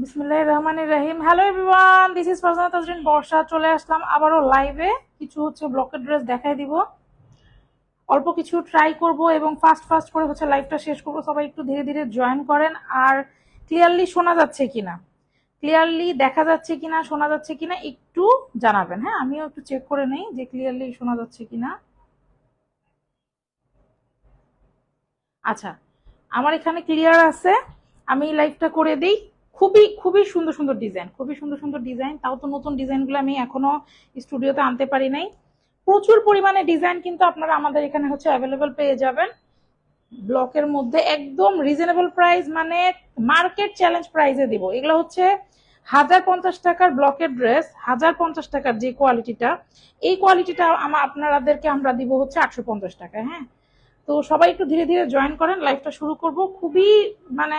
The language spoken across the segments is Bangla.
বিসমুল্লাহ রহমান রাহিম। Hello everyone this is Farzana Tazrin Borsha, চলে আসলাম আবারও লাইভে কিছু হচ্ছে ব্লকের ড্রেস দেখাই দিব। অল্প কিছু ট্রাই করব এবং ফাস্ট ফাস্ট করে হচ্ছে লাইভটা শেষ করব। সবাই একটু ধীরে ধীরে জয়েন করেন। আর ক্লিয়ারলি শোনা যাচ্ছে কিনা? ক্লিয়ারলি দেখা যাচ্ছে কিনা, শোনা যাচ্ছে কিনা, একটু জানাবেন। হ্যাঁ আমিও একটু চেক করে নেই যে ক্লিয়ারলি শোনা যাচ্ছে কিনা। আচ্ছা আমার এখানে ক্লিয়ার আছে। আমি লাইভটা করে দিই। খুবই খুবই সুন্দর সুন্দর ডিজাইন খুবই সুন্দর সুন্দর ডিজাইন তাও তো নতুন ডিজাইনগুলো আমি এখনও স্টুডিওতে আনতে পারি নাই। প্রচুর পরিমাণে ডিজাইন কিন্তু আপনারা আমাদের এখানে হচ্ছে অ্যাভেলেবল পেয়ে যাবেন। ব্লকের মধ্যে একদম রিজনেবল প্রাইস মানে মার্কেট চ্যালেঞ্জ প্রাইসে দিব। এগুলো হচ্ছে হাজার পঞ্চাশ টাকার ব্লকের ড্রেস হাজার পঞ্চাশ টাকার যে কোয়ালিটিটা এই কোয়ালিটিটা আমার আপনাদেরকে আমরা দিব হচ্ছে আটশো পঞ্চাশ টাকা হ্যাঁ? তো সবাই একটু ধীরে ধীরে জয়েন করেন। লাইফটা শুরু করব। খুবই মানে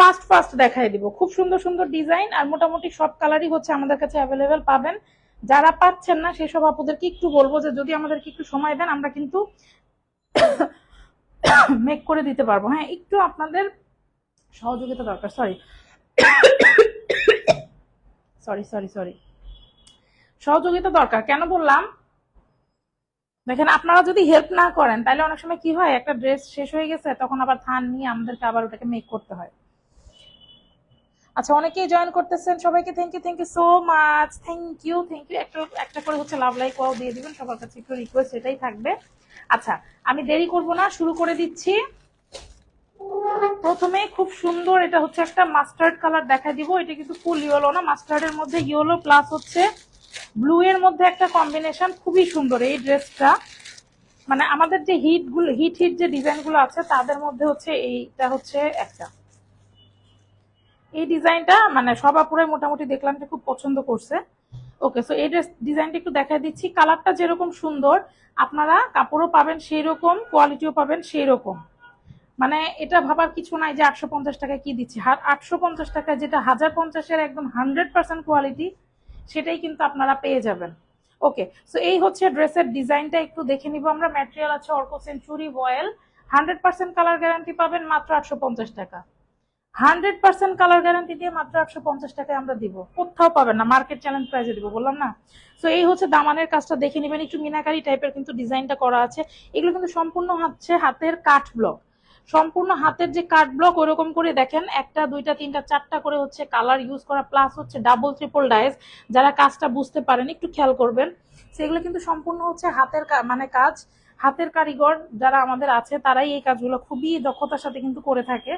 ফাস্ট ফাস্ট দেখাই দিব। খুব সুন্দর সুন্দর ডিজাইন আর মোটামুটি সব কালারই হচ্ছে আমাদের কাছে অ্যাভেলেবেল পাবেন। যারা পাচ্ছেন না, সেসব আপুদেরকে একটু বলব যে যদি আমাদেরকে একটু সময় দেন, আমরা কিন্তু মেক করে দিতে পারব। হ্যাঁ একটু আপনাদের সহযোগিতা দরকার সরি সরি সরি সরি সহযোগিতা দরকার। কেন বললাম? দেখেন, আপনারা যদি হেল্প না করেন, তাহলে অনেক সময় কি হয়, একটা ড্রেস শেষ হয়ে গেছে, তখন আবার থান নিয়ে আমাদেরকে আবার ওটাকে মেক করতে হয়। আচ্ছা অনেকেই জয়েন করতেছেন, সবাইকে thank you thank you so much thank you thank you একটা একটা করে হচ্ছে লাভ লাইক ওয়াও দিয়ে দিবেন, সবার কাছে একটু রিকোয়েস্ট এটাই থাকবে। আচ্ছা আমি দেরি করব না, শুরু করে দিচ্ছি। প্রথমে খুব সুন্দর এটা হচ্ছে একটা মাস্টার্ড কালার দেখা দিব, এটা কিন্তু ফুল ইয়েলো না মাস্টার্ডের মধ্যে ইয়েলো প্লাস হচ্ছে ব্লু এর মধ্যে একটা কম্বিনেশন খুবই সুন্দর এই ড্রেসটা মানে আমাদের যে হিটগুলো হিট হিট যে ডিজাইনগুলো আছে, তাদের মধ্যে হচ্ছে এইটা হচ্ছে একটা। এই ডিজাইনটা মানে সবাপুরে মোটামুটি দেখলাম যে খুব পছন্দ করছে। ওকে সো এই ড্রেস ডিজাইনটা একটু দেখাই দিচ্ছি। কালারটা যেরকম সুন্দর, আপনারা কাপড়ও পাবেন সেই রকম কোয়ালিটিও পাবেন সেই রকম মানে এটা ভাবার কিছু নাই যে আটশো পঞ্চাশ টাকায় কি দিচ্ছি। আটশো পঞ্চাশ টাকায় যেটা হাজার পঞ্চাশের একদম হান্ড্রেড পার্সেন্ট কোয়ালিটি সেটাই কিন্তু আপনারা পেয়ে যাবেন। ওকে সো এই হচ্ছে ড্রেসের ডিজাইনটা একটু দেখে নিব আমরা। ম্যাটেরিয়াল আছে অর্কো century voile hundred percent colour guarantee পাবেন মাত্র আটশো পঞ্চাশ টাকা। হান্ড্রেড পার্সেন্ট কালার গ্যারান্টি দিয়ে মাত্র একশো পঞ্চাশ টাকায় আমরা দিব। কোথাও পাবেন না মার্কেট চ্যালেঞ্জ প্রাইসে দিব, বললাম না? সো এই হচ্ছে দামানের কাজটা, দেখে নেবেন, একটু মিনাকারি টাইপের কিন্তু ডিজাইনটা করা আছে। এগুলো কিন্তু সম্পূর্ণ হচ্ছে হাতের কাঠ ব্লক সম্পূর্ণ হাতের যে কাঠ ব্লক ওরকম করে দেখেন, একটা, দুইটা, তিনটা, চারটা করে হচ্ছে কালার ইউজ করা প্লাস হচ্ছে ডাবল ট্রিপল ডাইস যারা কাজটা বুঝতে পারেন, একটু খেয়াল করবেন। সেগুলো কিন্তু সম্পূর্ণ হচ্ছে হাতের মানে কাজ। হাতের কারিগর যারা আমাদের আছে, তারাই এই কাজগুলো খুবই দক্ষতার সাথে কিন্তু করে থাকে।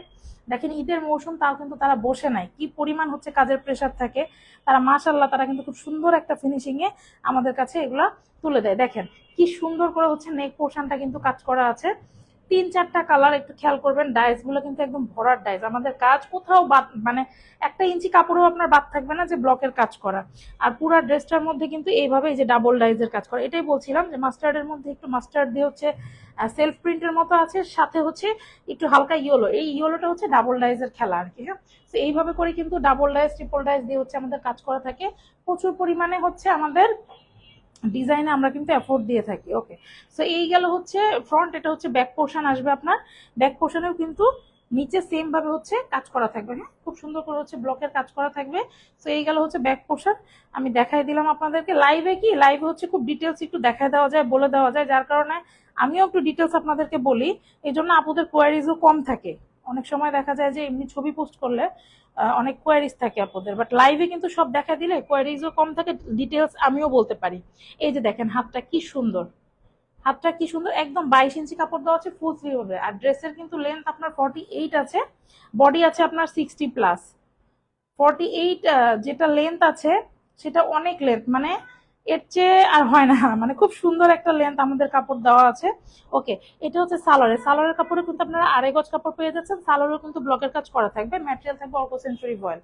দেখেন, ঈদের মৌসুম তাও কিন্তু তারা বসে নাই। কি পরিমাণ হচ্ছে কাজের প্রেশার থাকে, তারা মাশাল্লাহ তারা কিন্তু খুব সুন্দর একটা ফিনিশিংয়ে আমাদের কাছে এগুলা তুলে দেয়। দেখেন, কি সুন্দর করে হচ্ছে নেক পোর্শনটা কিন্তু কাজ করা আছে। তিন চারটা কালার একটু খেয়াল করবেন ডাইসগুলো কিন্তু একদম ভরার ডাইস আমাদের কাজ কোথাও বাদ মানে একটা ইঞ্চি কাপড়েও আপনার বাদ থাকবে না যে ব্লকের কাজ করা। আর পুরো ড্রেসটার মধ্যে কিন্তু এইভাবে যে ডাবল ডাইজের কাজ করা। এটাই বলছিলাম যে মাস্টার্ডের মধ্যে একটু মাস্টার্ড দিয়ে হচ্ছে সেলফ প্রিন্টের মতো আছে, সাথে হচ্ছে একটু হালকা ইয়েলো এই ইয়েলোটা হচ্ছে ডাবল ডাইজের খেলা আর কি হ্যাঁ? তো এইভাবে করে কিন্তু ডাবল ডাইস ট্রিপল ডাইস দিয়ে হচ্ছে আমাদের কাজ করা থাকে। প্রচুর পরিমাণে হচ্ছে আমাদের ডিজাইনে আমরা কিন্তু অ্যাফোর্ড দিয়ে থাকি ওকে সো এই গেল হচ্ছে ফ্রন্ট এটা হচ্ছে ব্যাক পোর্শন আসবে আপনার। ব্যাক পোর্শনেও কিন্তু নিচে সেম ভাবে হচ্ছে কাজ করা থাকবে হ্যাঁ? খুব সুন্দর করে হচ্ছে ব্লকের কাজ করা থাকবে। সো এই গেল হচ্ছে ব্যাক পোর্শন আমি দেখাই দিলাম আপনাদেরকে। লাইভে কি? লাইভে হচ্ছে খুব ডিটেলস একটু দেখাই দেওয়া যায়, বলে দেওয়া যায়। যার কারণে আমিও একটু ডিটেলস আপনাদেরকে বলি। এই জন্য আপুদের কোয়ারিজও কম থাকে। অনেক সময় দেখা যায় যে এমনি ছবি পোস্ট করলে অনেক কোয়ারিজ থাকে আপনাদের বাট লাইভে কিন্তু সব দেখা দিলে কোয়ারিজও কম থাকে ডিটেলস আমিও বলতে পারি। এই যে দেখেন, হাতটা কি সুন্দর। হাতটা কি সুন্দর, একদম বাইশ ইঞ্চি কাপড় দেওয়া আছে ফুল স্লিভ হবে। আর ড্রেসের কিন্তু লেন্থ আপনার ফর্টি এইট আছে বডি আছে আপনার সিক্সটি প্লাস ফর্টি এইট যেটা লেন্থ আছে, সেটা অনেক লেন্থ মানে এর চেয়ে আর হয় না মানে খুব সুন্দর একটা লেন্থ আমাদের কাপড় দেওয়া আছে। ওকে এটা হচ্ছে সালোয়ারের সালোয়ারের কাপড়ে কিন্তু আপনারা আড়াই গজ কাপড় পেয়ে যাচ্ছেন। সালোয়ারও কিন্তু ব্লকের কাজ করা থাকবে। ম্যাটেরিয়াল থাকবে অল্প century voile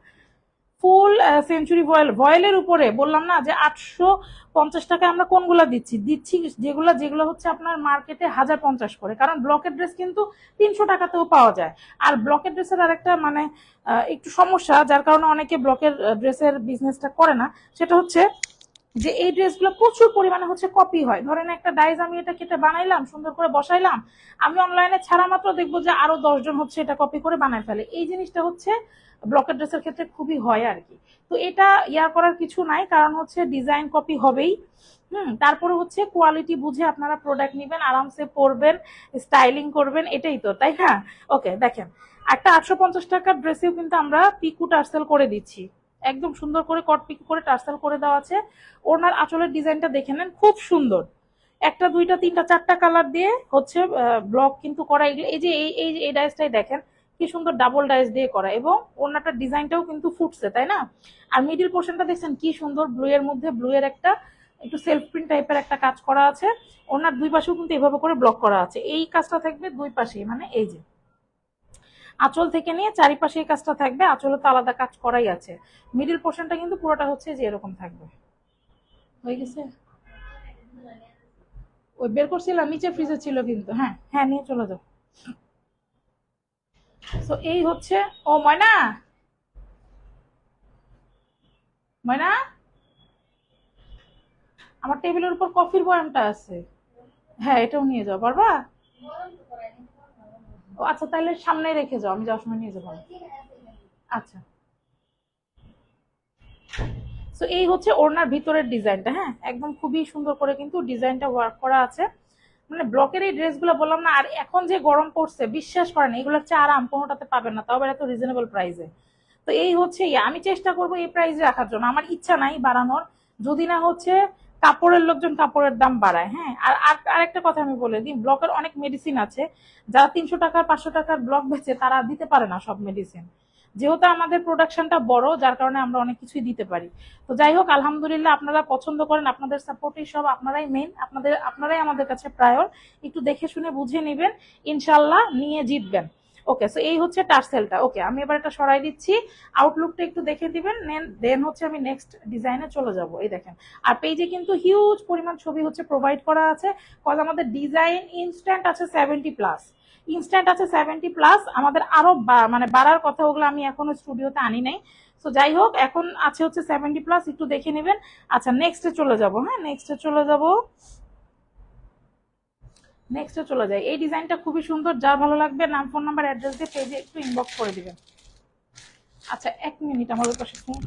full century voile ভয়েলের উপরে বললাম না যে আটশো পঞ্চাশ টাকায় আমরা কোনগুলো দিচ্ছি? দিচ্ছি যেগুলো যেগুলো হচ্ছে আপনার মার্কেটে হাজার পঞ্চাশ করে। কারণ ব্লকের ড্রেস কিন্তু তিনশো টাকাতেও পাওয়া যায়। আর ব্লকের ড্রেসের আর একটা মানে একটু সমস্যা, যার কারণে অনেকে ব্লকের ড্রেসের বিজনেসটা করে না। সেটা হচ্ছে যে এই ড্রেসগুলো প্রচুর পরিমাণে হচ্ছে কপি হয়। ধরেন একটা ডাইজ আমি এটা কেটে বানাইলাম, সুন্দর করে বসাইলাম, আমি অনলাইনে ছাড়া মাত্র দেখব যে আরও দশজন হচ্ছে এটা কপি করে বানায় ফেলে। এই জিনিসটা হচ্ছে ব্লকের ড্রেসের ক্ষেত্রে খুবই হয় আর কি। তো এটা ইয়া করার কিছু নাই, কারণ হচ্ছে ডিজাইন কপি হবেই। হুম, তারপরে হচ্ছে কোয়ালিটি বুঝে আপনারা প্রোডাক্ট নেবেন, আরামসে পরবেন স্টাইলিং করবেন, এটাই তো, তাই হ্যাঁ ওকে দেখেন, একটা আটশো পঞ্চাশ টাকার ড্রেসেও কিন্তু আমরা পিকু টার্সেল করে দিচ্ছি। একদম সুন্দর করে কট পিকু করে টার্সেল করে দেওয়া আছে। ওনার আঁচলের ডিজাইনটা দেখে নেন, খুব সুন্দর। একটা, দুইটা, তিনটা, চারটা কালার দিয়ে হচ্ছে ব্লক কিন্তু করা। এগুলো, এই যে, এই এই এই ডাইসটাই দেখেন, কি সুন্দর ডাবল ডাইস দিয়ে করা। এবং ওনাটার ডিজাইনটাও কিন্তু ফুটছে, তাই না? আর মিডিল পোর্শনটা দেখছেন, কি সুন্দর ব্লু এর মধ্যে ব্লু এর একটা, একটু সেলফ প্রিন্ট টাইপের একটা কাজ করা আছে। ওনার দুই পাশেও কিন্তু এভাবে করে ব্লক করা আছে। এই কাজটা থাকবে দুই পাশেই মানে এই যে। আঁচল থেকে নিয়ে চারিপাশে কাজটা থাকবে, আঁচলে তো আলাদা কাজ করাই আছে। মিডিল পোর্শনটা কিন্তু পুরোটা হচ্ছে যে এরকম থাকবে। হয়ে গেছে? ওই বের করছিলাম, নিচে ফ্রিজে ছিল কিন্তু হ্যাঁ। হ্যাঁ নিয়ে চলে যাও। তো এই হচ্ছে, ও ময়না! ময়না! আমার টেবিলের উপর কফির বয়ামটা আছে। হ্যাঁ এটাও নিয়ে যাও, পারবা? ও আচ্ছা তাহলে সামনে রেখে যাও, আমি যাওয়ার সময় নিয়ে যাব। আচ্ছা। তো এই হচ্ছে ওড়নার ভিতরের ডিজাইনটা হ্যাঁ? একদম খুবই সুন্দর করে কিন্তু ডিজাইনটা ওয়ার্ক করা আছে। মানে ব্লকের এই ড্রেসগুলো বললাম না, আর এখন যে গরম পড়ছে, বিশ্বাস করেন, এগুলো হচ্ছে আরাম কোনোটাতে পাবেন না, তাও এত রিজনেবল প্রাইসে তো এই হচ্ছে আমি চেষ্টা করব এই প্রাইসে রাখার জন্য, আমার ইচ্ছা নাই বাড়ানোর। যদি না হচ্ছে কাপড়ের লোকজন কাপড়ের দাম বাড়ায় হ্যাঁ? আর, আর- আরেকটা কথা আমি বলে দিই, ব্লকের অনেক মেডিসিন আছে, যারা তিনশো টাকার, পাঁচশো টাকার ব্লক বেচে, তারা দিতে পারে না সব মেডিসিন যেহেতু আমাদের প্রোডাকশনটা বড়, যার কারণে আমরা অনেক কিছুই দিতে পারি। তো যাই হোক, আলহামদুলিল্লাহ আপনারা পছন্দ করেন, আপনাদের সাপোর্টই সব আপনারাই মেইন আপনাদের, আপনারাই আমাদের কাছে প্রায়র একটু দেখে শুনে বুঝে নেবেন ইনশাল্লাহ নিয়ে জিতবেন। ওকে সো এই হচ্ছে টার্সেলটা ওকে আমি এবার এটা সরাই দিচ্ছি। আউটলুকটা একটু দেখে দিবেন দেন হচ্ছে আমি নেক্সট ডিজাইনে চলে যাব। এই দেখেন, আর পেজে কিন্তু হিউজ পরিমাণ ছবি হচ্ছে প্রোভাইড করা আছে কজ আমাদের ডিজাইন ইনস্ট্যান্ট আছে সেভেন্টি প্লাস ইনস্ট্যান্ট আছে সেভেন্টি প্লাস আমাদের আরও বা- মানে বাড়ার কথা ওগুলো আমি এখনও স্টুডিওতে আনি নাই। সো যাই হোক, এখন আছে হচ্ছে সেভেন্টি প্লাস একটু দেখে নেবেন। আচ্ছা নেক্সটে চলে যাব হ্যাঁ নেক্সটে চলে যাব। নেক্সটে চলে যায় এই ডিজাইনটা খুবই সুন্দর। যার ভালো লাগবে, নাম ফোন নাম্বার অ্যাড্রেস দিয়ে পেজে একটু ইনবক্স করে দেবেন। আচ্ছা এক মিনিট আমাদের পাশে phone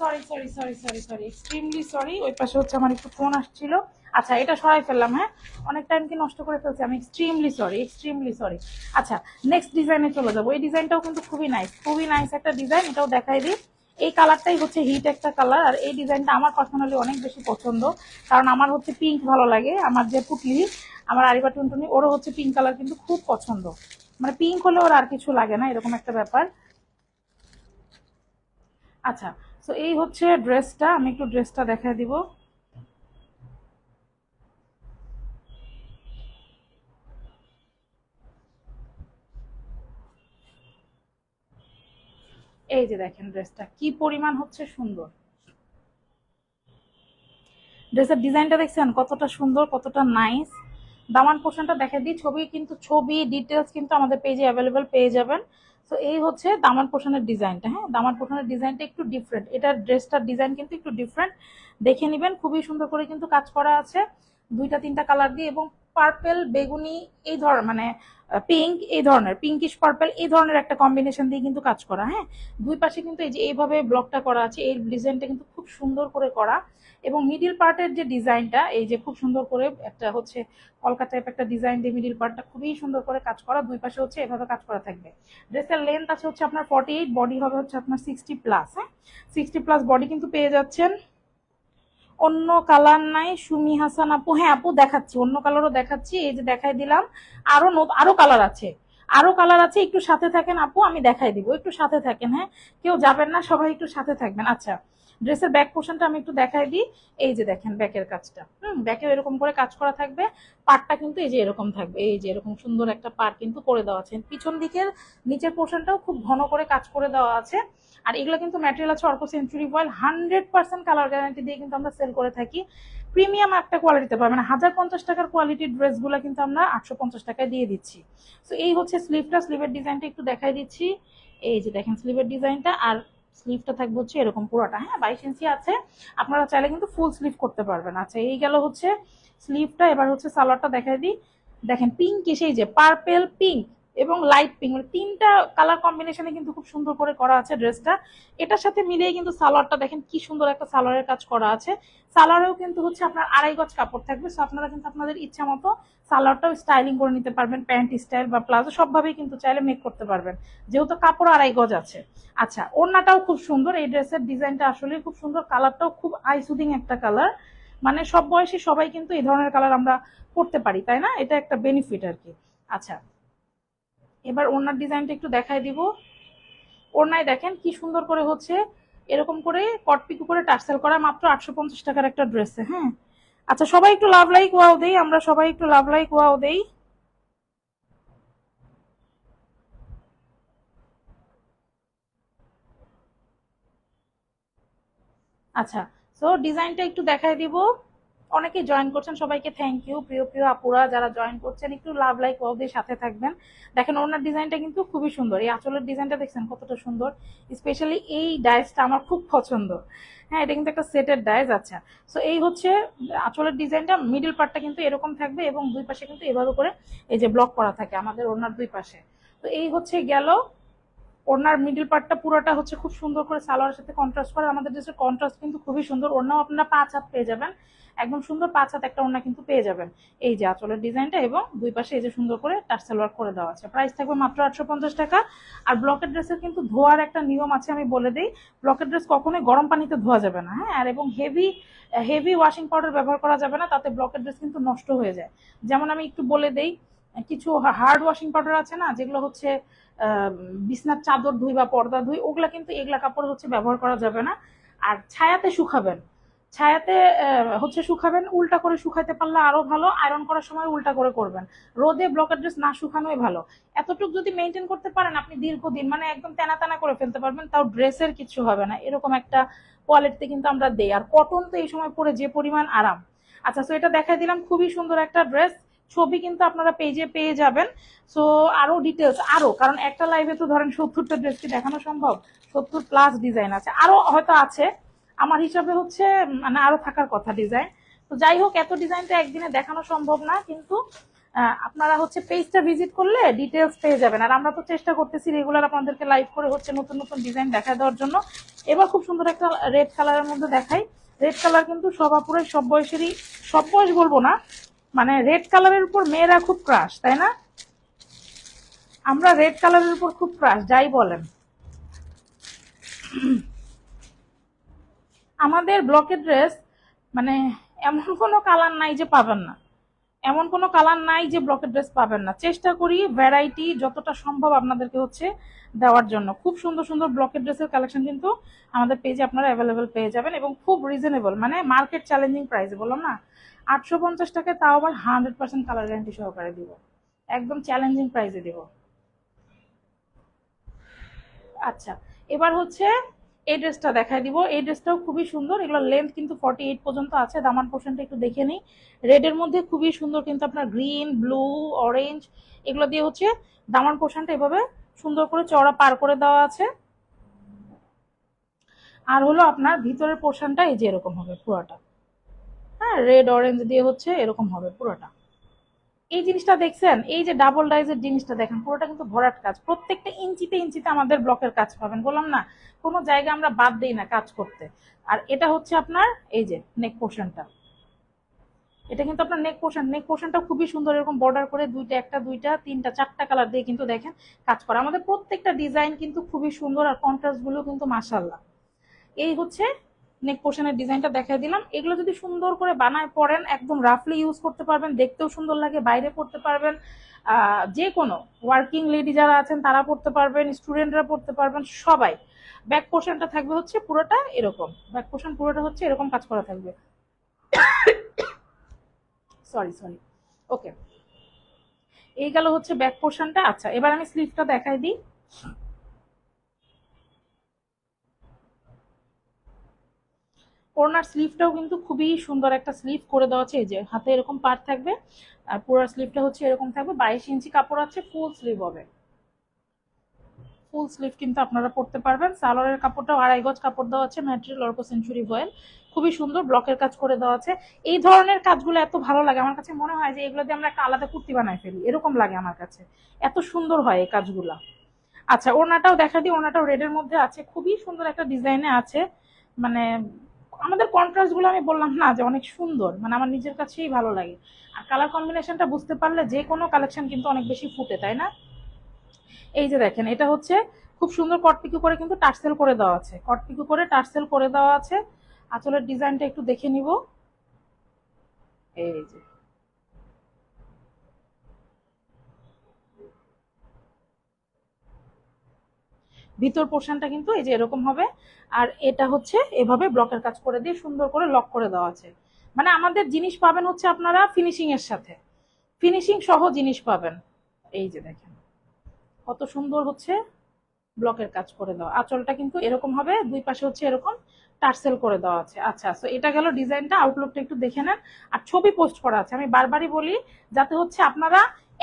sorry sorry sorry sorry sorry extremely sorry ওই পাশে হচ্ছে আমার একটু ফোন আসছিল। আচ্ছা এটা সরাই ফেললাম হ্যাঁ? অনেক টাইম কি নষ্ট করে ফেলছি। আমি এক্সট্রিমলি সরি এক্সট্রিমলি সরি আচ্ছা নেক্সট ডিজাইনে চলে যাব। এই ডিজাইনটাও কিন্তু খুবই নাইস খুবই নাইস একটা ডিজাইন এটাও দেখাই দিই। এই কালারটাই হচ্ছে হিট একটা কালার আর এই ডিজাইনটা আমার পার্সোনালি অনেক বেশি পছন্দ। কারণ আমার হচ্ছে পিঙ্ক ভালো লাগে। আমার যে পুটলি, আমার আরিবা টুনটুনি, ওরও হচ্ছে পিঙ্ক কালার কিন্তু খুব পছন্দ। মানে পিঙ্ক হলে ওর আর কিছু লাগে না, এরকম একটা ব্যাপার। আচ্ছা তো এই হচ্ছে ড্রেসটা, আমি একটু ড্রেসটা দেখায় দিব। এই যে দেখেন ড্রেসটা, কি পরিমাণ হচ্ছে সুন্দর। ড্রেসের ডিজাইনটা দেখছেন, কতটা সুন্দর, কতটা নাইস দামান পোর্শনটা দেখে দিই, ছবি কিন্তু, ছবি ডিটেলস কিন্তু আমাদের পেজে অ্যাভেলেবেল পেয়ে যাবেন। তো এই হচ্ছে দামান পোষণের ডিজাইনটা হ্যাঁ? দামান পোষণের ডিজাইনটা একটু ডিফারেন্ট এটার ড্রেসটার ডিজাইন কিন্তু একটু ডিফারেন্ট দেখে নেবেন, খুবই সুন্দর করে কিন্তু কাজ করা আছে। দুইটা, তিনটা কালার দিয়ে এবং পার্পেল বেগুনি, এই ধর মানে পিঙ্ক এই ধরনের পিঙ্কিশ পার্পেল এই ধরনের একটা কম্বিনেশন দিয়ে কিন্তু কাজ করা হ্যাঁ? দুই পাশে কিন্তু এই যে এইভাবে ব্লকটা করা আছে এই ডিজাইনটা কিন্তু খুব সুন্দর করে করা এবং মিডিল পার্টের যে ডিজাইনটা এই যে খুব সুন্দর করে একটা হচ্ছে কলকা টাইপ একটা ডিজাইন দিয়ে মিডিল পার্টটা খুবই সুন্দর করে কাজ করা, দুই পাশে হচ্ছে এভাবে কাজ করা থাকবে। ড্রেসের লেন্থ আছে হচ্ছে আপনার ফর্টি এইট বডি হবে হচ্ছে আপনার সিক্সটি প্লাস হ্যাঁ? সিক্সটি প্লাস বডি কিন্তু পেয়ে যাচ্ছেন অন্য কালার নাই, সুমি, হাসান আপু। হ্যাঁ আপু দেখাচ্ছি, অন্য কালারও দেখাচ্ছি, এই যে দেখাই দিলাম। আরও আরও কালার আছে। আরও কালার আছে, একটু সাথে থাকেন আপু, আমি দেখাই দিব, একটু সাথে থাকেন হ্যাঁ? কেউ যাবেন না, সবাই একটু সাথে থাকবেন। আচ্ছা ড্রেসের ব্যাক পোর্শনটা আমি একটু দেখাই দিই। এই যে দেখেন ব্যাকের কাজটা। হুম ব্যাকেও এরকম করে কাজ করা থাকবে। পাটটা কিন্তু এই যে এরকম থাকবে। এই যে এরকম সুন্দর একটা পাট কিন্তু করে দেওয়া আছে। পিছন দিকের নিচের পোর্শনটাও খুব ঘন করে কাজ করে দেওয়া আছে। আর এগুলো কিন্তু ম্যাটেরিয়াল আছে Arka century voile hundred percent colour guarantee দিয়ে কিন্তু আমরা সেল করে থাকি। প্রিমিয়াম একটা কোয়ালিটিতে পাবেন। হাজার পঞ্চাশ টাকার কোয়ালিটির ড্রেসগুলো কিন্তু আমরা আটশো পঞ্চাশ টাকায় দিয়ে দিচ্ছি। তো এই হচ্ছে স্লিভটা স্লিভের ডিজাইনটা একটু দেখাই দিচ্ছি। এই যে দেখেন স্লিভের ডিজাইনটা আর স্লিভটা থাকবে হচ্ছে এরকম পুরোটা। হ্যাঁ বাইশ ইঞ্চি আছে। আপনারা চাইলে কিন্তু ফুল স্লিভ করতে পারবেন। আচ্ছা এই গেল হচ্ছে স্লিভটা এবার হচ্ছে সালোয়ারটা দেখাই দিই। দেখেন পিঙ্ক সেই যে পার্পেল পিঙ্ক এবং লাইট পিঙ্ক মানে তিনটা কালার কম্বিনেশনে কিন্তু খুব সুন্দর করে করা আছে ড্রেসটা এটার সাথে মিলিয়ে কিন্তু সালোয়ারটা দেখেন কি সুন্দর একটা সালোয়ারের কাজ করা আছে। সালোয়ারেও কিন্তু হচ্ছে আপনার আড়াই গজ কাপড় থাকবে সো আপনারা কিন্তু আপনাদের ইচ্ছা মতো সালোয়ারটাও স্টাইলিং করে নিতে পারবেন প্যান্ট স্টাইল বা প্লাজো, সবভাবেই কিন্তু চাইলে মেক করতে পারবেন। যেহেতু কাপড় আড়াই গজ আছে। আচ্ছা ওড়নাটাও খুব সুন্দর, এই ড্রেসের ডিজাইনটা আসলে খুব সুন্দর কালারটাও খুব আই সুদিং একটা কালার মানে সব বয়সী সবাই কিন্তু এই ধরনের কালার আমরা করতে পারি, তাই না? এটা একটা বেনিফিট আর কি। আচ্ছা এবার ওড়নার ডিজাইনটা একটু দেখাই দিব। ওড়নায় দেখেন কি সুন্দর করে হচ্ছে এরকম করে কটপিকু করে টার্সেল করা মাত্র আটশো পঞ্চাশ টাকার একটা ড্রেসে হ্যাঁ? আচ্ছা সবাই একটু লাভ লাইক, ওয়াও দেই, আমরা সবাই একটু লাভ লাইক, ওয়াও দেই। আচ্ছা সো ডিজাইনটা একটু দেখাই দিব। অনেকে জয়েন করছেন, সবাইকে থ্যাংক ইউ প্রিয় প্রিয় আপুরা যারা জয়েন করছেন, একটু লাভ লাইক ওদের সাথে থাকবেন। দেখেন, ওনার ডিজাইনটা কিন্তু খুবই সুন্দর। এই আঁচলের ডিজাইনটা দেখছেন কতটা সুন্দর? স্পেশালি এই ডাইসটা আমার খুব পছন্দ। হ্যাঁ এটা কিন্তু একটা সেটের ডাইস আচ্ছা। সো এই হচ্ছে আঁচলের ডিজাইনটা মিডল পার্টটা কিন্তু এরকম থাকবে এবং দুই পাশে কিন্তু এভাবে করে এই যে ব্লক করা থাকে আমাদের ওনার দুই পাশে। তো এই হচ্ছে গেল ওড়নার মিডল পার্টটা পুরোটা হচ্ছে খুব সুন্দর করে সালোয়ারের সাথে কন্ট্রাস্ট করে। আমাদের ড্রেসের কন্ট্রাস্ট কিন্তু খুবই সুন্দর। ওড়নাও আপনারা পাঁচ হাত পেয়ে যাবেন। একদম সুন্দর পাঁচ হাত একটা ওড়না কিন্তু পেয়ে যাবেন। এই যে আঁচলের ডিজাইনটা এবং দুই পাশে এই যে সুন্দর করে টার্সেল সালোয়ার করে দেওয়া আছে। প্রাইস থাকবে মাত্র আটশো পঞ্চাশ টাকা। আর ব্লকের ড্রেসের কিন্তু ধোয়ার একটা নিয়ম আছে, আমি বলে দিই। ব্লকের ড্রেস কখনোই গরম পানিতে ধোয়া যাবে না হ্যাঁ? আর এবং হেভি হেভি ওয়াশিং পাউডার ব্যবহার করা যাবে না, তাতে ব্লকের ড্রেস কিন্তু নষ্ট হয়ে যায়। যেমন আমি একটু বলে দেই, কিছু হার্ড ওয়াশিং পাউডার আছে না, যেগুলো হচ্ছে বিছনার চাদর ধুই বা পর্দা ধুই, ওগুলা কিন্তু এগুলা কাপড় হচ্ছে ব্যবহার করা যাবে না। আর ছায়াতে শুকাবেন। ছায়াতে হচ্ছে শুকাবেন, উল্টা করে শুকাইতে পারলে আরও ভালো আয়রন করার সময় উল্টা করে করবেন। রোদে ব্লকের ড্রেস না শুকানোই ভালো। এতটুকু যদি মেনটেন করতে পারেন, আপনি দীর্ঘদিন মানে একদম তেনা তেনা করে ফেলতে পারবেন, তাও ড্রেসের কিছু হবে না। এরকম একটা কোয়ালিটিতে কিন্তু আমরা দেই। আর কটন তো এই সময় পরে যে পরিমাণ আরাম। আচ্ছা সো এটা দেখাই দিলাম। খুবই সুন্দর একটা ড্রেস ছবি কিন্তু আপনারা পেজে পেয়ে যাবেন। সো আরও ডিটেলস আরও, কারণ একটা লাইভে তো ধরেন সত্তরটা ড্রেস কি দেখানো সম্ভব? সত্তর প্লাস ডিজাইন আছে। আরও হয়তো আছে। আমার হিসাবে হচ্ছে মানে আরও থাকার কথা ডিজাইন তো যাই হোক, এত ডিজাইন তো একদিনে দেখানো সম্ভব না, কিন্তু আপনারা হচ্ছে পেজটা ভিজিট করলে ডিটেলস পেয়ে যাবেন। আর আমরা তো চেষ্টা করতেছি রেগুলার আপনাদেরকে লাইভ করে হচ্ছে নতুন নতুন ডিজাইন দেখা দেওয়ার জন্য। এবার খুব সুন্দর একটা রেড কালারের মধ্যে দেখাই। রেড কালার কিন্তু সব আপুরাই সব বয়সেরই, সব বয়স বলব না মানে রেড কালারের উপর মেয়েরা খুব ক্রাশ তাই না? আমরা রেড কালারের উপর খুব ক্রাশ যাই বলেন। আমাদের ব্লকের ড্রেস মানে এমন কোনো কালার নাই যে পাবেন না। এমন কোনো কালার নাই যে ব্লকের ড্রেস পাবেন না। চেষ্টা করি ভ্যারাইটি যতটা সম্ভব আপনাদেরকে হচ্ছে দেওয়ার জন্য। খুব সুন্দর সুন্দর ব্লকের ড্রেসের কালেকশন কিন্তু আমাদের পেজে আপনারা অ্যাভেলেবেল পেয়ে যাবেন এবং খুব রিজনেবল মানে মার্কেট চ্যালেঞ্জিং প্রাইস বললাম না? আটশো পঞ্চাশ টাকায় তাও আবার হান্ড্রেড পার্সেন্ট কালার গ্যারান্টি সহকারে দিব। একদম চ্যালেঞ্জিং প্রাইসে দিব। আচ্ছা এবার হচ্ছে এই ড্রেসটা দেখাই দিব। এই ড্রেসটাও খুবই সুন্দর এগুলো লেন্থ কিন্তু ফর্টি এইট পর্যন্ত আছে। দামান পোর্শনটা একটু দেখে নিই। রেডের মধ্যে খুবই সুন্দর কিন্তু আপনার গ্রিন ব্লু অরেঞ্জ এগুলো দিয়ে হচ্ছে দামান পোর্শনটা এভাবে সুন্দর করে চড়া পার করে দেওয়া আছে। আর হলো আপনার ভিতরের পোর্শনটা এই যে এরকম হবে পুরোটা। রেড অরেঞ্জ দিয়ে হচ্ছে এরকম হবে পুরোটা। এই জিনিসটা দেখছেন? এই যে ডাবল ডাইজের জিনিসটা দেখেন, পুরোটা কিন্তু ভরাট কাজ। প্রত্যেকটা ইঞ্চিতে ইঞ্চিতে আমাদের ব্লকের কাজ পাবেন। বললাম না, কোনো জায়গা আমরা বাদ দিই না কাজ করতে। আর এটা হচ্ছে আপনার, এই যে নেক পোর্শনটা এটা কিন্তু আপনার নেক পোর্শন নেক পোর্শনটা খুবই সুন্দর, এরকম বর্ডার করে দুইটা, একটা, দুইটা, তিনটা, চারটা কালার দিয়ে কিন্তু দেখেন কাজ করা। আমাদের প্রত্যেকটা ডিজাইন কিন্তু খুবই সুন্দর আর কন্ট্রাস্টগুলো কিন্তু মাসাল্লাহ এই হচ্ছে নেক পোর্শনের ডিজাইনটা দেখাই দিলাম। এগুলো যদি সুন্দর করে বানায় পরেন একদম রাফলি ইউজ করতে পারবেন, দেখতেও সুন্দর লাগে, বাইরে পড়তে পারবেন যে কোনো ওয়ার্কিং লেডি যারা আছেন তারা পড়তে পারবেন স্টুডেন্টরা পড়তে পারবেন, সবাই। ব্যাক পোর্শনটা থাকবে হচ্ছে পুরোটা এরকম। ব্যাক পোর্শন পুরোটা হচ্ছে এরকম কাজ করা থাকবে। সরি সরি ওকে এই গেল হচ্ছে ব্যাক পোর্শনটা আচ্ছা এবার আমি স্লিভটা দেখাই দিই। ওড়নার স্লিভটাও কিন্তু খুবই সুন্দর একটা স্লিভ করে দেওয়া আছে, এই যে হাতে এরকম পার থাকবে, আর পুরো স্লিভটা হচ্ছে এরকম থাকবে, বাইশ ইঞ্চি কাপড় আছে ফুল স্লিভ হবে। ফুল স্লিভ কিন্তু আপনারা পড়তে পারবেন। সালোয়ারের কাপড়টাও আড়াই গজ কাপড় দেওয়া আছে ম্যাটেরিয়াল অর্কো সেঞ্চুরি ভয়েল খুবই সুন্দর ব্লকের কাজ করে দেওয়া আছে। এই ধরনের কাজগুলো এত ভালো লাগে, আমার কাছে মনে হয় যে এগুলো দিয়ে আমরা একটা আলাদা কুর্তি বানাই ফেলি, এরকম লাগে আমার কাছে। এত সুন্দর হয় এই কাজগুলা। আচ্ছা ওড়নাটাও দেখা দিই, ওড়নাটাও রেডের মধ্যে আছে, খুবই সুন্দর একটা ডিজাইনে আছে। মানে আমাদের কন্ট্রাস্টগুলো আমি বললাম, না, যে অনেক সুন্দর মানে আমার নিজের কাছেই ভালো লাগে। আর কালার কম্বিনেশনটা বুঝতে পারলে যে কোনো কালেকশন কিন্তু অনেক বেশি ফুটে, তাই না? এই যে দেখেন, এটা হচ্ছে খুব সুন্দর কটপিকু করে কিন্তু টার্সেল করে দেওয়া আছে। কটপিকু করে টার্সেল করে দেওয়া আছে। আঁচলের ডিজাইনটা একটু দেখে নিব। এই যে। ভিতর পোর্শনটা কিন্তু এই যে এরকম হবে। আর এটা হচ্ছে এভাবে ব্লকের কাজ করে দিয়ে সুন্দর করে লক করে দেওয়া আছে। মানে আমাদের জিনিস পাবেন হচ্ছে আপনারা ফিনিশিং এর সাথে। ফিনিশিং সহ জিনিস পাবেন। এই যে দেখেন, কত সুন্দর হচ্ছে ব্লকের কাজ করে দেওয়া। আঁচলটা কিন্তু এরকম হবে, দুই পাশে হচ্ছে এরকম টার্সেল করে দেওয়া আছে। আচ্ছা তো এটা গেল ডিজাইনটা আউটলুকটা একটু দেখে নেন। আর ছবি পোস্ট করা আছে। আমি বারবারই বলি, যাতে হচ্ছে আপনারা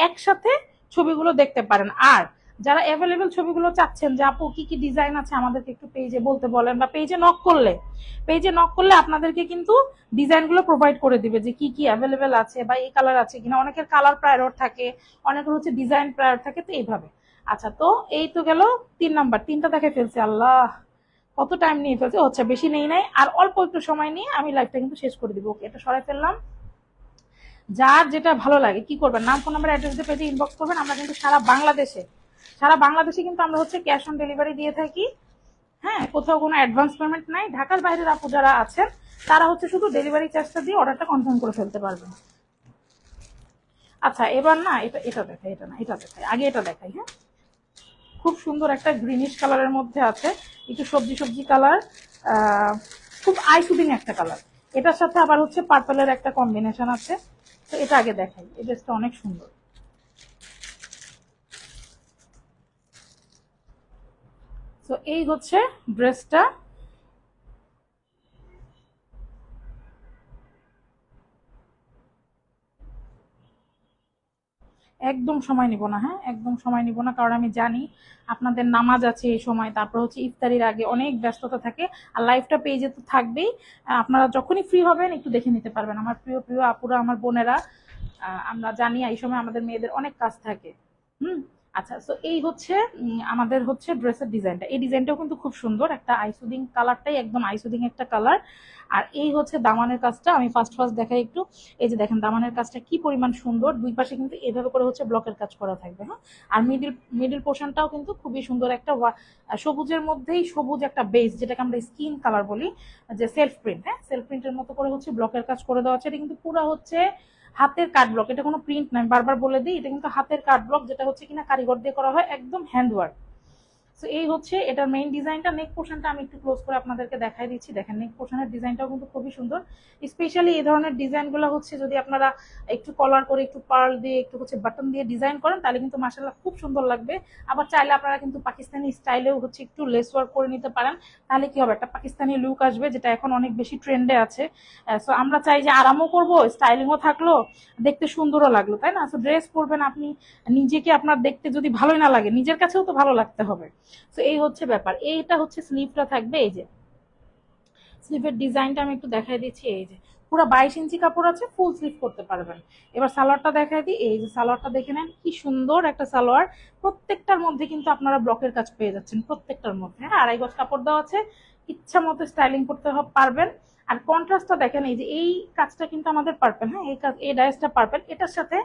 একসাথে ছবিগুলো দেখতে পারেন। আর যারা অ্যাভেলেবেল ছবিগুলো চাচ্ছেন যে, আপু, কি কি ডিজাইন আছে আমাদেরকে একটু পেজে বলতে বলেন বা পেজে নক করলে? পেজে নক করলে আপনাদেরকে কিন্তু ডিজাইনগুলো প্রোভাইড করে দিবে যে, কি কি অ্যাভেলেবেল আছে বা এই কালার আছে কিনা? অনেকের কালার প্রায়র থাকে, অনেকের হচ্ছে ডিজাইন প্রায়র থাকে, তো এইভাবে। আচ্ছা তো এই তো গেল তিন নাম্বার। তিনটা দেখে ফেলছে, আল্লাহ! কত টাইম নিয়ে ফেলছে? আচ্ছা বেশি নেই নাই। আর অল্প একটু সময় নিয়ে আমি লাইফটা কিন্তু শেষ করে দিব। ওকে, এটা সরাই ফেললাম। যার যেটা ভালো লাগে, কি করবেন? নাম ফোন নাম্বার অ্যাড্রেস দিয়ে পেজে ইনবক্স করবেন, আমরা কিন্তু সারা বাংলাদেশে সারা বাংলাদেশে কিন্তু আমরা হচ্ছে ক্যাশ অন ডেলিভারি দিয়ে থাকি। হ্যাঁ কোথাও কোনো অ্যাডভান্স পেমেন্ট নাই। ঢাকার বাইরের আপু যারা আছেন, তারা হচ্ছে শুধু ডেলিভারি চার্জটা দিয়ে অর্ডারটা কনফার্ম করে ফেলতে পারবেন। আচ্ছা এবার না, এটা এটা দেখাই, এটা না, এটা দেখাই। আগে এটা দেখাই হ্যাঁ। খুব সুন্দর একটা গ্রিনিশ কালারের মধ্যে আছে। একটু সবজি সবজি কালার খুব আই শুটিং একটা কালার এটার সাথে আবার হচ্ছে পার্পলের একটা কম্বিনেশন আছে। তো এটা আগে দেখাই। এই ড্রেসটা অনেক সুন্দর। তো এই হচ্ছে ড্রেসটা একদম সময় নিব না হ্যাঁ? একদম সময় নিব না, কারণ আমি জানি আপনাদের নামাজ আছে এই সময়, তারপর হচ্ছে ইফতারির আগে অনেক ব্যস্ততা থাকে, আর লাইফটা পেজে তো থাকবেই। আপনারা যখনই ফ্রি হবেন, একটু দেখে নিতে পারবেন। আমার প্রিয় প্রিয় আপুরা, আমার বোনেরা আমরা জানি এই সময় আমাদের মেয়েদের অনেক কাজ থাকে। হুম? আচ্ছা তো এই হচ্ছে আমাদের হচ্ছে ড্রেসের ডিজাইনটা এই ডিজাইনটাও কিন্তু খুব সুন্দর, একটা আইসুদিং কালারটাই একদম আইসুদিং একটা কালার আর এই হচ্ছে দামানের কাজটা। আমি ফার্স্ট ফার্স্ট দেখাই একটু। এই যে দেখেন, দামানের কাজটা কি পরিমাণ সুন্দর। দুই পাশে কিন্তু এভাবে করে হচ্ছে ব্লকের কাজ করা থাকবে হ্যাঁ? আর মিডিল মিডিল পোর্শনটাও কিন্তু খুবই সুন্দর একটা সবুজের মধ্যেই সবুজ একটা বেস যেটাকে আমরা স্কিন কালার বলি, যে সেলফ প্রিন্ট হ্যাঁ? সেলফ প্রিন্টের মতো করে হচ্ছে ব্লকের কাজ করে দেওয়া আছে। এটা কিন্তু পুরো হচ্ছে হাতের কাট ব্লক এটা কোনো প্রিন্ট নয় বারবার বলে দিই, এটা কিন্তু হাতের কাট ব্লক যেটা হচ্ছে কিনা কারিগর দিয়ে করা হয়, একদম হ্যান্ডওয়ার্ক তো এই হচ্ছে এটার মেইন ডিজাইনটা নেক পোর্শনটা আমি একটু ক্লোজ করে আপনাদেরকে দেখাই দিচ্ছি। দেখেন নেক পোর্শনের ডিজাইনটাও কিন্তু খুবই সুন্দর। স্পেশালি এই ধরনের ডিজাইনগুলো হচ্ছে যদি আপনারা একটু কলার করে, একটু পার্ল দিয়ে, একটু হচ্ছে বাটন দিয়ে ডিজাইন করেন, তাহলে কিন্তু মাসাল্লাহ খুব সুন্দর লাগবে। আবার চাইলে আপনারা কিন্তু পাকিস্তানি স্টাইলেও হচ্ছে একটু লেস ওয়ার্ক করে নিতে পারেন। তাহলে কি হবে? একটা পাকিস্তানি লুক আসবে, যেটা এখন অনেক বেশি ট্রেন্ডে আছে। সো আমরা চাই যে আরামও করব স্টাইলিংও থাকল, দেখতে সুন্দরও লাগল, তাই না? সো ড্রেস পরবেন আপনি, নিজেকে আপনার দেখতে যদি ভালোই না লাগে, নিজের কাছেও তো ভালো লাগতে হবে। তো এই হচ্ছে ব্যাপার। এইটা হচ্ছে স্লিভটা থাকবে, এই যে। স্লিভের ডিজাইনটা আমি একটু দেখাই দিচ্ছি, এই যে। পুরো বাইশ ইঞ্চি কাপড় আছে ফুল স্লিভ করতে পারবেন। এবার সালোয়ারটা দেখাই দিই, এই যে সালোয়ারটা দেখে নেন, কি সুন্দর একটা সালোয়ার। প্রত্যেকটার মধ্যে কিন্তু আপনারা ব্লকের কাজ পেয়ে যাচ্ছেন, প্রত্যেকটার মধ্যে। হ্যাঁ আড়াই গজ কাপড় দেওয়া আছে, ইচ্ছা মতো স্টাইলিং করতে পারবেন। আর কন্ট্রাস্টটা দেখেন, এই যে এই কাজটা কিন্তু আমাদের পারবেন হ্যাঁ এই কাজ এই ডাইসটা পারবেন এটার সাথে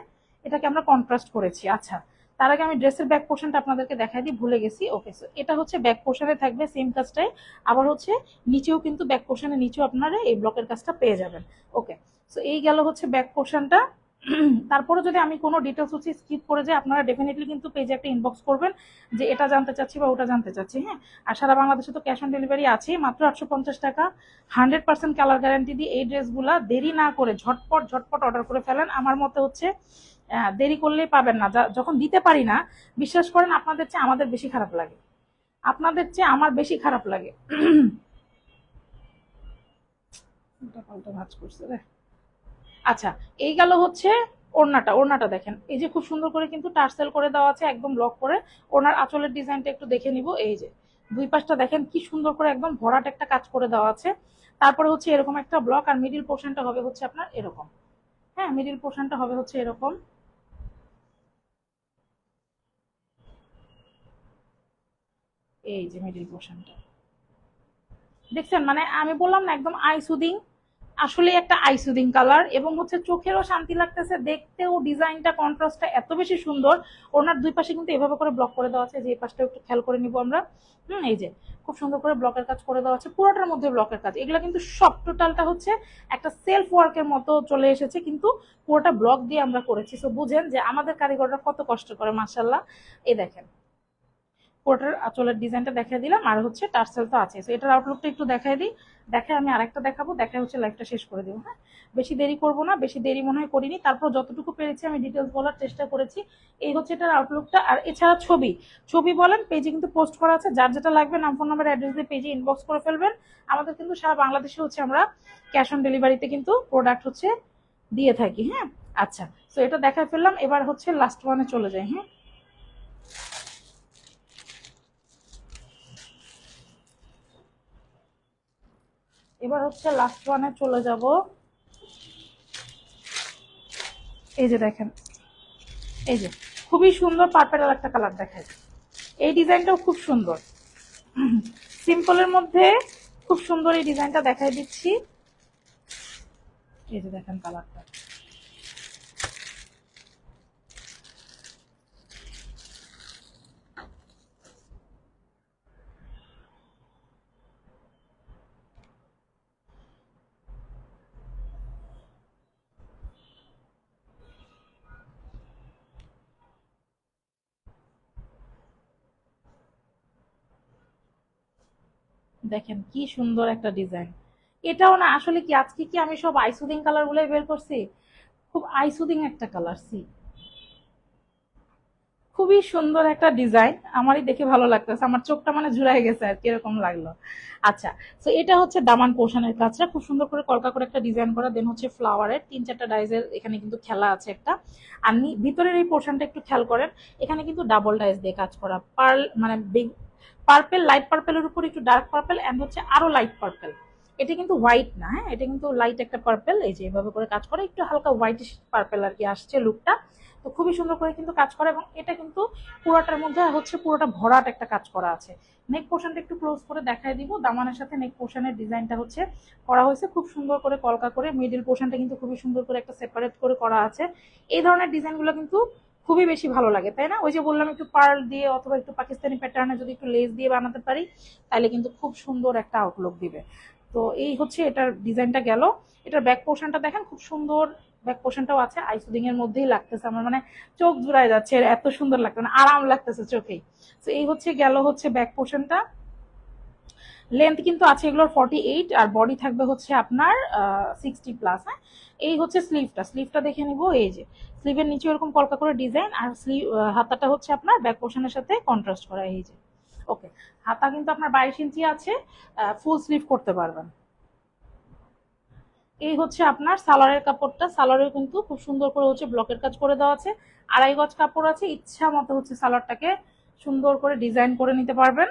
এটাকে আমরা কন্ট্রাস্ট করেছি। আচ্ছা তার আগে আমি ড্রেসের ব্যাক পোর্শনটা আপনাদেরকে দেখাই দিই, ভুলে গেছি ওকে সো এটা হচ্ছে ব্যাক পোর্শনে থাকবে সেম কাজটাই, আবার হচ্ছে নিচেও কিন্তু ব্যাক পোর্শনের নিচেও আপনারা এই ব্লকের কাজটা পেয়ে যাবেন ওকে সো এই গেল হচ্ছে ব্যাক পোর্শনটা তারপরে যদি আমি কোনো ডিটেলস হচ্ছে স্কিপ করে যাই, আপনারা ডেফিনেটলি কিন্তু পেজে একটা ইনবক্স করবেন যে এটা জানতে চাচ্ছি বা ওটা জানতে চাচ্ছি হ্যাঁ আর সারা বাংলাদেশে তো ক্যাশ অন ডেলিভারি আছে মাত্র আটশো পঞ্চাশ টাকা হান্ড্রেড পার্সেন্ট কালার গ্যারান্টি দিয়ে এই ড্রেসগুলা দেরি না করে ঝটপট ঝটপট অর্ডার করে ফেলেন। আমার মতে হচ্ছে দেরি করলেই পাবেন না। যখন দিতে পারি না, বিশ্বাস করেন, আপনাদের চেয়ে আমাদের বেশি খারাপ লাগে। আপনাদের চেয়ে আমার বেশি খারাপ লাগে। আচ্ছা এই গেল হচ্ছে ওড়নাটা। ওড়নাটা দেখেন। এই যে খুব সুন্দর করে কিন্তু টার্সেল করে দেওয়া আছে, একদম লক করে। ওনার আঁচলের ডিজাইনটা একটু দেখে নিব। এই যে, দুই পাশটা দেখেন কি সুন্দর করে একদম ভরাট একটা কাজ করে দেওয়া আছে। তারপরে হচ্ছে এরকম একটা ব্লক, আর মিডিল পোর্শনটা হবে হচ্ছে আপনার এরকম। হ্যাঁ মিডিল পোর্শনটা হবে হচ্ছে এরকম। এই যে মিডিল পোর্শনটা দেখছেন মানে আমি বললাম না, একদম আই সুদিং আসলে একটা আই সুদিং কালার এবং হচ্ছে চোখেরও শান্তি লাগতেছে, দেখতেও ডিজাইনটা কন্ট্রাস্টটা এত বেশি সুন্দর। ওনার দুই পাশে কিন্তু এভাবে করে ব্লক করে দেওয়া আছে, যে এই পাশটা একটু খেয়াল করে নিব আমরা। হুম, এই যে, খুব সুন্দর করে ব্লকের কাজ করে দেওয়া আছে, পুরোটার মধ্যে ব্লকের কাজ। এগুলো কিন্তু সব টোটালটা হচ্ছে একটা সেলফ ওয়ার্কের মতো চলে এসেছে, কিন্তু পুরোটা ব্লক দিয়ে আমরা করেছি। সো বুঝেন যে আমাদের কারিগররা কত কষ্ট করে মার্শাল্লাহ এই দেখেন পুরোটার আঁচলের ডিজাইনটা দেখাই দিলাম, আর হচ্ছে টার্সেল তো আছে তো এটার আউটলুকটা একটু দেখাই দিই। দেখে আমি আরেকটা দেখাবো দেখায় হচ্ছে লাইফটা শেষ করে দেবো হ্যাঁ? বেশি দেরি করব না, বেশি দেরি মনে হয় করিনি। তারপর যতটুকু পেরেছি আমি ডিটেলস বলার চেষ্টা করেছি। এই হচ্ছে এটার আউটলুকটা আর এছাড়া ছবি। ছবি বলেন পেজে কিন্তু পোস্ট করা আছে। যার যেটা লাগবে, নাম ফোন নাম্বার অ্যাড্রেস দিয়ে পেজে ইনবক্স করে ফেলবেন। আমাদের কিন্তু সারা বাংলাদেশে হচ্ছে আমরা ক্যাশ অন ডেলিভারিতে কিন্তু প্রোডাক্ট হচ্ছে দিয়ে থাকি হ্যাঁ? আচ্ছা তো এটা দেখায় ফেললাম। এবার হচ্ছে লাস্ট ওয়ানে চলে যাই হ্যাঁ? এবার হচ্ছে লাস্ট ওয়ানে চলে যাব। এই যে দেখেন, এই যে, খুবই সুন্দর পার্পেল একটা কালার দেখায় এই ডিজাইনটাও খুব সুন্দর। সিম্পলের মধ্যে খুব সুন্দর এই ডিজাইনটা দেখাই দিচ্ছি। এই যে দেখেন কালারটা দেখেন কি সুন্দর একটা ডিজাইন এটাও না, আসলে কি, আজকে কি আমি সব আইসুদিং কালার গুলোই বের করছি? খুব আইসুদিং একটা কালার সি খুবই সুন্দর একটা ডিজাইন আমারই দেখে ভালো লাগতেছে, আমার চোখটা মানে ঝুরাই গেছে আর কীরকম লাগল। আচ্ছা তো এটা হচ্ছে দামান পোষণের কাজটা, খুব সুন্দর করে কলকা করে একটা ডিজাইন করা দেন হচ্ছে ফ্লাওয়ারের তিন চারটা ডাইজের এখানে কিন্তু খেলা আছে একটা। আর ভিতরের এই পোর্শনটা একটু খেয়াল করেন, এখানে কিন্তু ডাবল ডাইজ দিয়ে কাজ করা পার্ল মানে পার্পেল লাইট পার্পেলের উপর একটু ডার্ক পার্পেল এন্ড হচ্ছে আরও লাইট পার্পেল এটা কিন্তু হোয়াইট না হ্যাঁ? এটা কিন্তু লাইট একটা পার্পেল এই যে এভাবে করে কাজ করে, একটু হালকা হোয়াইট পার্পেল আর কি আসছে লুকটা তো খুবই সুন্দর করে কিন্তু কাজ করে এবং এটা কিন্তু পুরোটার মধ্যে হচ্ছে পুরোটা ভরাট একটা কাজ করা আছে। নেক পোর্শনটা একটু ক্লোজ করে দেখাই দিব। দামানের সাথে নেক পোর্শনের ডিজাইনটা হচ্ছে করা হয়েছে। খুব সুন্দর করে কলকা করে মিডিল পোর্শনটা কিন্তু খুবই সুন্দর করে একটা সেপারেট করে করা আছে। এই ধরনের ডিজাইনগুলো কিন্তু খুবই বেশি ভালো লাগে, তাই না? ওই যে বললাম একটু পার্ল দিয়ে অথবা একটু পাকিস্তানি প্যাটার্নে যদি একটু লেস দিয়ে বানাতে পারি, তাহলে কিন্তু খুব সুন্দর একটা আউটলুক দিবে। তো এই হচ্ছে এটার ডিজাইনটা গেল। এটার ব্যাক পোর্শনটা দেখেন, খুব সুন্দর ব্যাক পোর্শনটাও আছে। আইসুদিং এর মধ্যেই লাগতেছে আমার মানে চোখ জুড়ায় যাচ্ছে, এত সুন্দর লাগছে মানে আরাম লাগতেছে চোখেই। তো এই হচ্ছে গেল হচ্ছে ব্যাক পোর্শনটা লেন্থ কিন্তু আছে এগুলোর ফর্টি এইট আর বডি থাকবে হচ্ছে আপনার সিক্সটি প্লাস হ্যাঁ? এই হচ্ছে স্লিভটা স্লিভটা দেখে নিব, এই যে। স্লিভের নিচে এরকম কলকা করে ডিজাইন আর স্লিভ হাতাটা হচ্ছে আপনার ব্যাক পোর্শনের সাথে কন্ট্রাস্ট করা, এই যে। ওকে হাতা কিন্তু আপনার বাইশ ইঞ্চি আছে ফুল স্লিভ করতে পারবেন। এই হচ্ছে আপনার সালোয়ারের কাপড়টা। সালোয়ারের কিন্তু খুব সুন্দর করে হচ্ছে ব্লকের কাজ করে দেওয়া আছে। আড়াই গজ কাপড় আছে। ইচ্ছা মতো হচ্ছে সালোয়ারটাকে সুন্দর করে ডিজাইন করে নিতে পারবেন।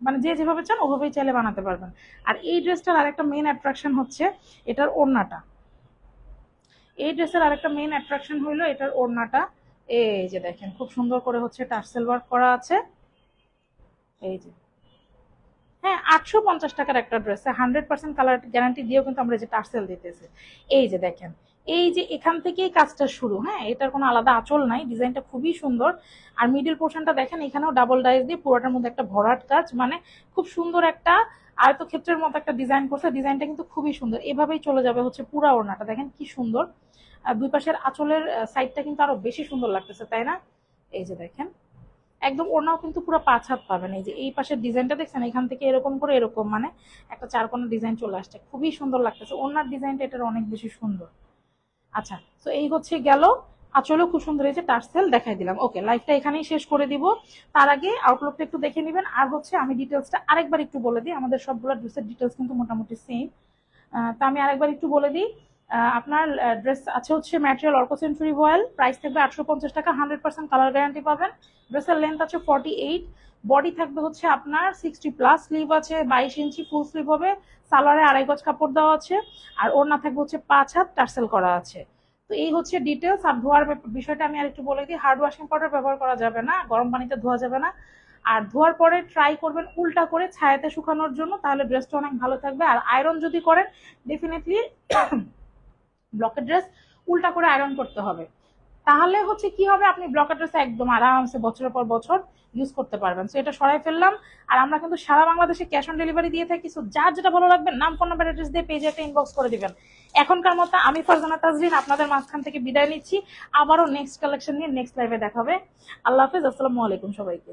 মানে যে যেভাবে চান ওভাবেই চাইলে বানাতে পারবেন। আর এই ড্রেসটার আরেকটা মেইন অ্যাট্রাকশন হচ্ছে এটার ওড়নাটা। এই ড্রেসের আরেকটা মেন অ্যাট্রাকশন হইল এটার ওড়নাটা। এই যে দেখেন, খুব সুন্দর করে হচ্ছে টার্সেল ওয়ার্ক করা আছে। এই যে। হ্যাঁ আটশো পঞ্চাশ টাকার একটা ড্রেসে হান্ড্রেড পার্সেন্ট কালার গ্যারান্টি দিয়েও কিন্তু আমরা যে টার্সেল দিতেছি। এই যে দেখেন এই যে এখান থেকেই কাজটা শুরু হ্যাঁ? এটার কোনো আলাদা আঁচল নাই, ডিজাইনটা খুবই সুন্দর। আর মিডিল পোর্শনটা দেখেন, এখানেও ডাবল ডাইস দিয়ে পুরোটার মধ্যে একটা ভরাট কাজ মানে খুব সুন্দর একটা আয়তক্ষেত্রের মতো একটা ডিজাইন করছে। ডিজাইনটা কিন্তু খুবই সুন্দর। এভাবেই চলে যাবে হচ্ছে পুরা ওড়নাটা। দেখেন কি সুন্দর। আর দুই পাশের আঁচলের সাইডটা কিন্তু আরও বেশি সুন্দর লাগতেছে, তাই না? এই যে দেখেন। একদম ওড়নাও কিন্তু পুরো পাঁচ হাত পাবেন। এই যে এই পাশের ডিজাইনটা দেখছেন, এখান থেকে এরকম করে এরকম মানে একটা চারকোনা ডিজাইন চলে আসছে। খুবই সুন্দর লাগতেছে। ওড়নার ডিজাইনটা এটার অনেক বেশি সুন্দর। আচ্ছা তো এই হচ্ছে গেল আচলে খুব সুন্দর এই যে টার্সেল দেখাই দিলাম। ওকে লাইফটা এখানেই শেষ করে দিব। তার আগে আউটলুকটা একটু দেখে নেবেন। আর হচ্ছে আমি ডিটেলসটা আরেকবার একটু বলে দিই। আমাদের সবগুলো ড্রেসের ডিটেলস কিন্তু মোটামুটি সেম তা আমি আরেকবার একটু বলে দিই। আপনার ড্রেস আছে হচ্ছে ম্যাটেরিয়াল অর্কো সেঞ্চুরি ভয়েল প্রাইস থাকবে আটশো পঞ্চাশ টাকা হান্ড্রেড পার্সেন্ট কালার গ্যারান্টি পাবেন। ড্রেসের লেন্থ আছে ফর্টি এইট বডি থাকবে হচ্ছে আপনার সিক্সটি প্লাস স্লিভ আছে বাইশ ইঞ্চি ফুল স্লিভ হবে, সালোয়ারে আড়াই গজ কাপড় দেওয়া আছে, আর ওড়না থাকবে হচ্ছে পাঁচ হাত টার্সেল করা আছে। তো এই হচ্ছে ডিটেলস আর ধোয়ার বিষয়টা আমি আর একটু বলে দিই হার্ড ওয়াশিং পাউডার ব্যবহার করা যাবে না, গরম পানিতে ধোয়া যাবে না। আর ধোয়ার পরে ট্রাই করবেন উল্টা করে ছায়াতে শুকানোর জন্য, তাহলে ড্রেসটা অনেক ভালো থাকবে। আর আয়রন যদি করেন ডেফিনেটলি ব্লকের ড্রেস উল্টা করে আয়রন করতে হবে। তাহলে হচ্ছে কি হবে? আপনি ব্লকের ড্রেস একদম আরামসে বছরের পর বছর ইউজ করতে পারবেন। সো এটা সরাই ফেললাম। আর আমরা কিন্তু সারা বাংলাদেশে ক্যাশ অন ডেলিভারি দিয়ে থাকি। সো যার যেটা ভালো লাগবে, নাম ফোন নাম্বার অ্যাড্রেস দিয়ে পেজে একটা ইনবক্স করে দিবেন। এখনকার মতো আমি ফারজানা তাজরিন আপনাদের মাঝখান থেকে বিদায় নিচ্ছি। আবারও নেক্সট কালেকশন নিয়ে নেক্সট লাইভে দেখাবে আল্লাহ হাফেজ। আসসালামু আলাইকুম সবাইকে।